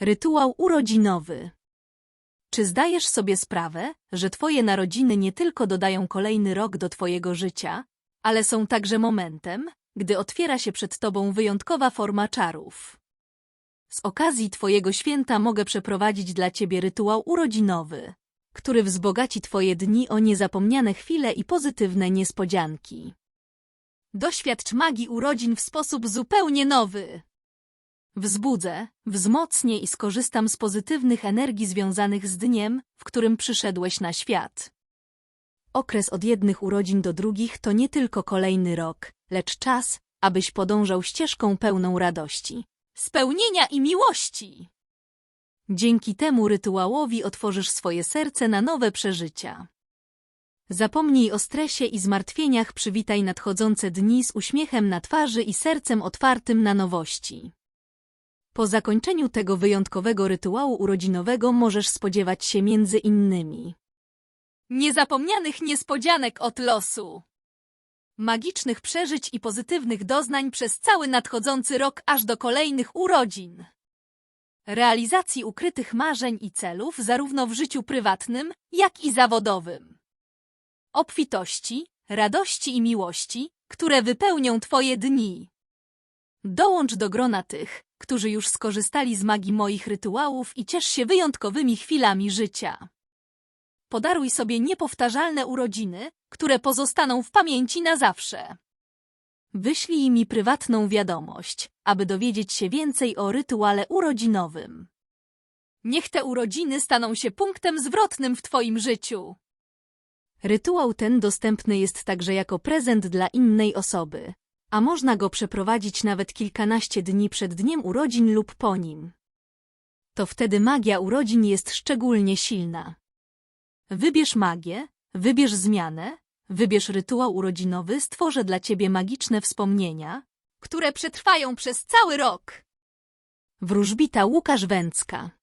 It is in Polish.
Rytuał urodzinowy. Czy zdajesz sobie sprawę, że Twoje narodziny nie tylko dodają kolejny rok do Twojego życia, ale są także momentem, gdy otwiera się przed Tobą wyjątkowa forma czarów? Z okazji Twojego święta mogę przeprowadzić dla Ciebie rytuał urodzinowy, który wzbogaci Twoje dni o niezapomniane chwile i pozytywne niespodzianki. Doświadcz magii urodzin w sposób zupełnie nowy. Wzbudzę, wzmocnię i skorzystam z pozytywnych energii związanych z dniem, w którym przyszedłeś na świat. Okres od jednych urodzin do drugich to nie tylko kolejny rok, lecz czas, abyś podążał ścieżką pełną radości, spełnienia i miłości. Dzięki temu rytuałowi otworzysz swoje serce na nowe przeżycia. Zapomnij o stresie i zmartwieniach, przywitaj nadchodzące dni z uśmiechem na twarzy i sercem otwartym na nowości. Po zakończeniu tego wyjątkowego rytuału urodzinowego możesz spodziewać się między innymi niezapomnianych niespodzianek od losu, magicznych przeżyć i pozytywnych doznań przez cały nadchodzący rok aż do kolejnych urodzin, realizacji ukrytych marzeń i celów zarówno w życiu prywatnym, jak i zawodowym, obfitości, radości i miłości, które wypełnią Twoje dni. Dołącz do grona tych, którzy już skorzystali z magii moich rytuałów i ciesz się wyjątkowymi chwilami życia. Podaruj sobie niepowtarzalne urodziny, które pozostaną w pamięci na zawsze. Wyślij mi prywatną wiadomość, aby dowiedzieć się więcej o rytuale urodzinowym. Niech te urodziny staną się punktem zwrotnym w Twoim życiu. Rytuał ten dostępny jest także jako prezent dla innej osoby, a można go przeprowadzić nawet kilkanaście dni przed dniem urodzin lub po nim. To wtedy magia urodzin jest szczególnie silna. Wybierz magię, wybierz zmianę, wybierz rytuał urodzinowy, stworzę dla ciebie magiczne wspomnienia, które przetrwają przez cały rok. Wróżbita Łukasz Węcka